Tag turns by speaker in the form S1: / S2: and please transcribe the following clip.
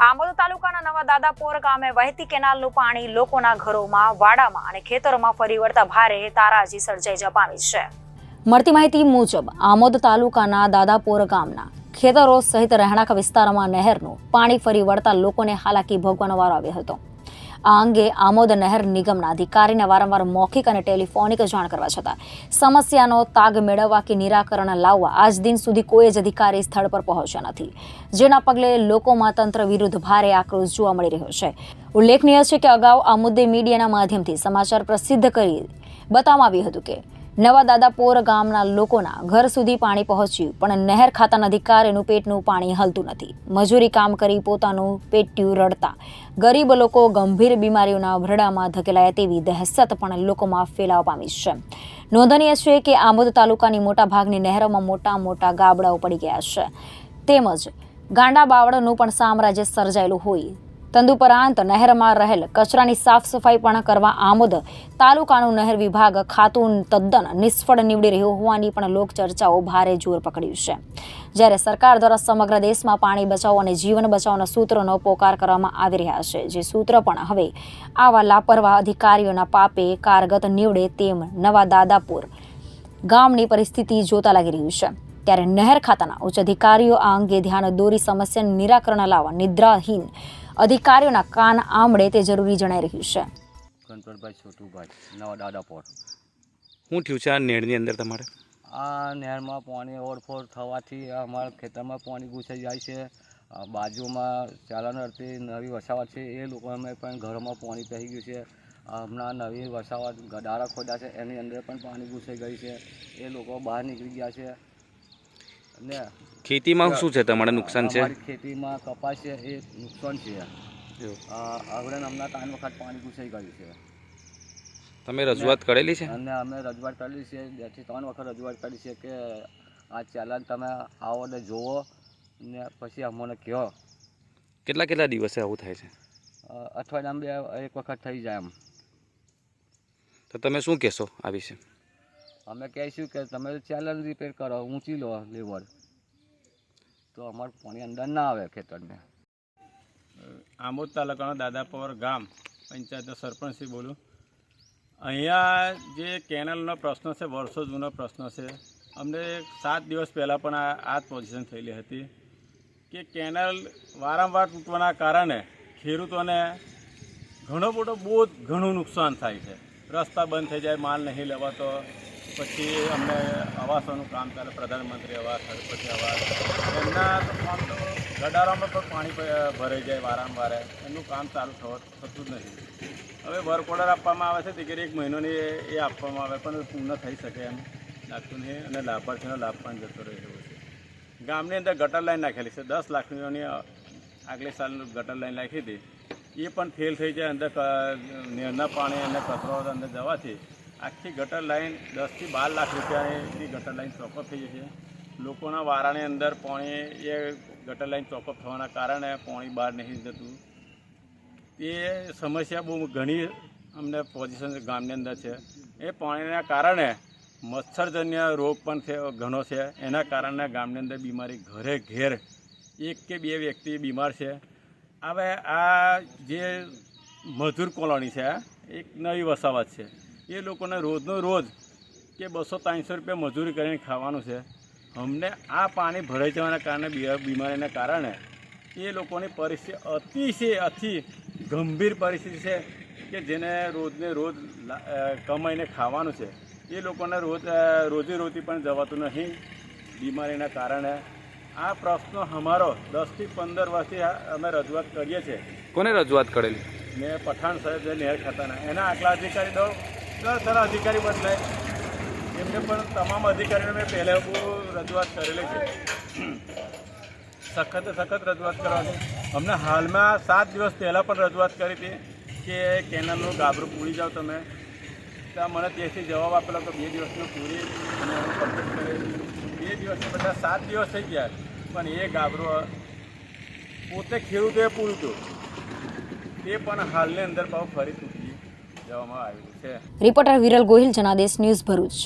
S1: આમોદ તાલુકાના નવા દાદાપોર ગામે વહેતી કેનાલનું પાણી લોકોના ઘરોમાં, વાડામાં અને ખેતરોમાં ફરી વળતા ભારે તારાજી સર્જાઈ જવા પામી છે. મળતી માહિતી મુજબ, આમોદ તાલુકાના દાદાપોર ગામના ખેતરો સહિત રહેણાંક વિસ્તારોમાં નહેરનું પાણી ફરી વળતા લોકોને હાલાકી ભોગવાનો વારો આવ્યો હતો. આ અંગે આમોદ નહેર નિગમના અધિકારીને વારંવાર મૌખિક અને ટેલિફોનિક જાણ કરવા છતાં સમસ્યાનો તાગ મેળવવા કે નિરાકરણ લાવવા આજ દિન સુધી કોઈ જ અધિકારી સ્થળ પર પહોંચ્યા નથી. જેના પગલે લોકોમાં તંત્ર વિરુદ્ધ ભારે આક્રોશ જોવા મળી રહ્યો છે. ઉલ્લેખનીય છે કે અગાઉ આ મુદ્દે મીડિયાના માધ્યમથી સમાચાર પ્રસિદ્ધ કરી બતાવવામાં આવ્યું હતું કે નવા દાદાપોર ગામના લોકોના ઘર સુધી પાણી પહોંચ્યું, પણ નહેર ખાતાના અધિકારીનું પેટનું પાણી હલતું નથી. મજૂરી કામ કરી પોતાનું પેટ્યું રડતા. ગરીબ લોકો ગંભીર બીમારીઓના ભરડામાં ધકેલાયા તેવી દહેશત પણ લોકોમાં ફેલાવા પામી છે. નોંધનીય છે કે આમોદ તાલુકાની મોટા ભાગની નહેરોમાં મોટા મોટા ગાબડાઓ પડી ગયા છે. તેમજ ગાંડા બાવળનું પણ સામ્રાજ્ય સર્જાયેલું હોય તદુપરાંત નહેરમાં રહેલ કચરાની સાફ સફાઈ પણ કરવા આમોદ તાલુકાનું નહેર વિભાગ ખાતું તદ્દન નિષ્ફળ નીવડી રહ્યું હોવાની પણ લોકચર્ચાઓ ભારે જોર પકડ્યું છે. જ્યારે સરકાર દ્વારા સમગ્ર દેશમાં પાણી બચાવો અને જીવન બચાવના સૂત્રોનો પોકાર કરવામાં આવી રહ્યા છે, જે સૂત્ર પણ હવે આવા લાપરવાહ અધિકારીઓના પાપે કારગત નીવડે તેમ નવા દાદાપુર ગામની પરિસ્થિતિ જોતા લાગી રહ્યું છે. ત્યારે નહેર ખાતાના ઉચ્ચ અધિકારીઓ આ અંગે ધ્યાન દોરી સમસ્યાનું નિરાકરણ લાવવા નિદ્રાહીન અધિકારીઓના કાન આંબળે તે જરૂરી જણાઈ રહ્યું છે.
S2: ગણપતભાઈ છોટુભાઈ નવા દાદાપોર
S3: શું થયું છે આ નેરની અંદર તમારે?
S2: આ નહેરમાં પાણી ઓવરફોર થવાથી અમારા ખેતરમાં પાણી ઘૂસાઈ જાય છે. બાજુમાં ચાલન અર્થે નવી વસાવટ છે. એ લોકો અમે પણ ઘરોમાં પાણી પહી ગયું છે. હમણાં નવી વસાવટ ગડારા ખોદ્યા છે. એની અંદર પણ પાણી ઘૂસાઈ ગયું છે. એ લોકો બહાર નીકળી ગયા છે.
S3: ખેતીમાં શું છે? તમારે નુકસાન છે?
S2: ખેતીમાં કપાસ છે એ નુકસાન છે.
S3: એવું.
S2: હમણાં ત્રણ વખત પાણી ઘૂસાઈ ગયું છે.
S3: તમે રજૂઆત કરેલી છે?
S2: અને અમે રજૂઆત કરેલી છે બેથી ત્રણ વખત રજૂઆત કરી છે કે આ ચેલેન્જ તમે આવો ને જુઓ ને પછી અમને કહો.
S3: કેટલા કેટલા દિવસે આવું થાય છે?
S2: અઠવાડિયામાં બે એક વખત થઈ જાય એમ.
S3: તો તમે શું કહેશો આ વિશે?
S2: અમે કહીશું કે તમે ચેનલ રિપેર કરો, ઊંચી લો લેવર તો અમારું પાણી અંદર ના આવે ખેતરને.
S4: આમોદ તાલુકાનો દાદાપોર ગામ, પંચાયતનો સરપંચથી બોલું. અહીંયા જે કેનલનો પ્રશ્ન છે, વર્ષો જૂનો પ્રશ્ન છે. અમને સાત દિવસ પહેલાં પણ આ આ જ પોઝિશન થયેલી હતી કે કેનલ વારંવાર તૂટવાના કારણે ખેડૂતોને ઘણો મોટો બહુ ઘણું નુકસાન થાય છે. રસ્તા બંધ થઈ જાય, માલ નહીં લેવાતો. પછી અમને આવાસોનું કામ ચાલે, પ્રધાનમંત્રી આવાસ પછી આવાસ. એમના કામ તો ગડારામાં પણ પાણી ભરાઈ જાય વારંવાર. એમનું કામ ચાલુ થવા, થતું જ નથી. હવે વર્ક ઓર્ડર આપવામાં આવે છે દીકરી એક મહિનોની એ આપવામાં આવે, પણ પૂર્ણ થઈ શકે એમ. લાગતું નહીં અને લાભાર્થીનો લાભ પણ જતો રહ્યો છે. ગામની અંદર ગટર લાઈન નાખેલી છે. દસ લાખની આગલે સાલનું ગટર લાઈન નાખી હતી. એ પણ ફેલ થઈ જાય, અંદર નેરના પાણી અને કચરો અંદર જવાથી આખી ગટર લાઈન દસથી બાર લાખ રૂપિયાની ગટર લાઈન ચોકઅપ થઈ છે લોકોના વારાની અંદર પાણી એ ગટર લાઈન ચોકઅપ થવાના કારણે પાણી બહાર નહીં જતું. એ સમસ્યા બહુ ઘણી અમને પોઝિશન ગામની અંદર છે. એ પાણીના કારણે મચ્છરજન્ય રોગ પણ છે, ઘણો છે. એના કારણે ગામની અંદર બીમારી ઘરે ઘેર એક કે બે વ્યક્તિ બીમાર છે. હવે આ જે મજૂર કોલોની છે, એક નવી વસાવત છે. એ લોકોને રોજનો રોજ કે બસો ત્રણસો રૂપિયા મજૂરી કરીને ખાવાનું છે. અમને આ પાણી ભરાઈ જવાના કારણે બીમારીના કારણે એ લોકોની પરિસ્થિતિ અતિશય અતિ ગંભીર પરિસ્થિતિ છે કે જેને રોજને રોજ કમાઈને ખાવાનું છે. એ લોકોને રોજ રોજે રોજીરોટી પણ જવાતું નહીં. બીમારીના કારણે આ પ્રશ્ન અમારો દસથી પંદર વર્ષથી અમે રજૂઆત કરીએ છીએ.
S3: કોને રજૂઆત કરેલી?
S4: ને પઠાણ સાહેબ જે નહેર ખાતાના એના આટલા અધિકારી દો. દર અધિકારી બદલાય? એમને પણ તમામ અધિકારીઓને મેં પહેલાં બહુ રજૂઆત કરેલી છે. સખત સખત રજૂઆત કરવાની. અમને હાલમાં સાત દિવસ પહેલાં પણ રજૂઆત કરી હતી કે કેનલનું ગાબરું પૂરી જાઓ તમે. ત્યાં મને ત્યાંથી જવાબ આપેલો કે બે દિવસનું પૂરી અને હું કમ્પ્લીટ કરી બે દિવસને બધા સાત દિવસ થઈ ગયા, પણ એ ગાબરું પોતે ખેડૂતોએ પૂરું હતું તે પણ હાલની અંદર બહુ ફરી તૂટી જવામાં આવ્યું છે
S1: રિપોર્ટર વિરલ ગોહિલ જનાદેશ ન્યૂઝ ભરૂચ.